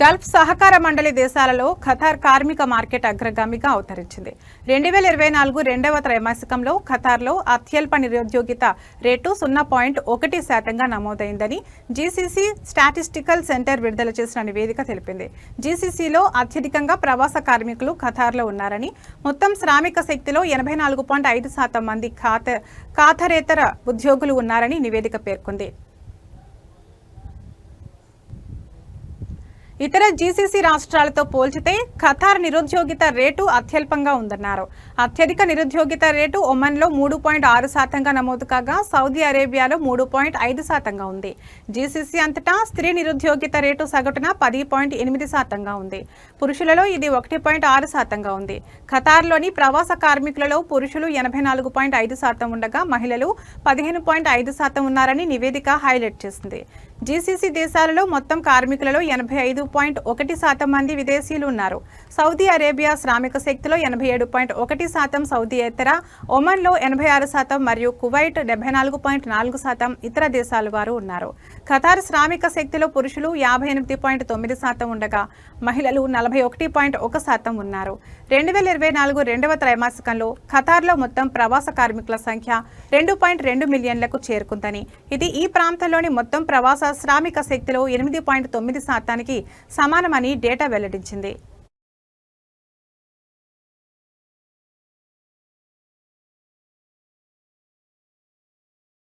Gulf సహకార మండలి దేశాలలో ఖతార్ కార్మిక మార్కెట్ అగ్రగామిగా అవతరించింది. రెండు వేల ఇరవై నాలుగు రెండవ త్రైమాసికంలో ఖతార్లో అత్యల్ప నిరుద్యోగిత రేటు సున్నా పాయింట్ ఒకటి శాతంగా నమోదైందని జీసీసీ స్టాటిస్టికల్ సెంటర్ విడుదల చేసిన నివేదిక తెలిపింది. జీసీసీలో అత్యధికంగా ప్రవాస కార్మికులు ఖతార్లో ఉన్నారని మొత్తం శ్రామిక శక్తిలో ఎనభై నాలుగు పాయింట్ ఐదు శాతం మంది ఖాత ఖాతరేతర ఉద్యోగులు ఉన్నారని నివేదిక పేర్కొంది. ఇతర జీసీసీ రాష్ట్రాలతో పోల్చితే ఖతార్ నిరుద్యోగిత రేటు అత్యల్పంగా ఉందన్నారు. అత్యధిక నిరుద్యోగిత రేటు ఒమన్లో మూడు పాయింట్ ఆరు శాతంగా నమోదు కాగా సౌదీ అరేబియాలో మూడు పాయింట్ ఐదు శాతంగా ఉంది. జీసీసీ అంతటా స్త్రీ నిరుద్యోగిత రేటు సగటున పది పాయింట్ ఎనిమిది శాతంగా ఉంది. పురుషులలో ఇది ఒకటి పాయింట్ ఆరు శాతంగా ఉంది. ఖతార్లోని ప్రవాస కార్మికులలో పురుషులు ఎనభై నాలుగు పాయింట్ ఐదు శాతం ఉండగా మహిళలు పదిహేను పాయింట్ ఐదు శాతం ఉన్నారని నివేదిక హైలైట్ చేసింది. జీసీసీ దేశాలలో మొత్తం కార్మికులలో ఎనభై ఐదు పాయింట్ ఒకటి శాతం మంది విదేశీయులు ఉన్నారు. సౌదీ అరేబియా శ్రామిక శక్తిలో ఎనభై ఏడు పాయింట్ ఒకటి శాతం సౌదీ ఇతర ఒమన్లో ఎనభై ఆరు శాతం మరియు కువైట్ డెబ్బై నాలుగు పాయింట్ నాలుగు శాతం ఇతర దేశాల వారు ఉన్నారు. ఖతార్ శ్రామిక శక్తిలో పురుషులు యాభై ఎనిమిది పాయింట్ తొమ్మిది శాతం ఉండగా మహిళలు నలభై ఒకటి పాయింట్ ఒక శాతం ఉన్నారు. రెండు వేల ఇరవై నాలుగు రెండవ త్రైమాసికంలో ఖతార్లో మొత్తం ప్రవాస కార్మికుల సంఖ్య రెండు పాయింట్ రెండు మిలియన్లకు చేరుకుందని. ఇది ఈ ప్రాంతంలోని మొత్తం ప్రవాస శ్రామిక శక్తిలో ఎనిమిది పాయింట్ తొమ్మిది శాతానికి సమానమని డేటా వెల్లడించింది.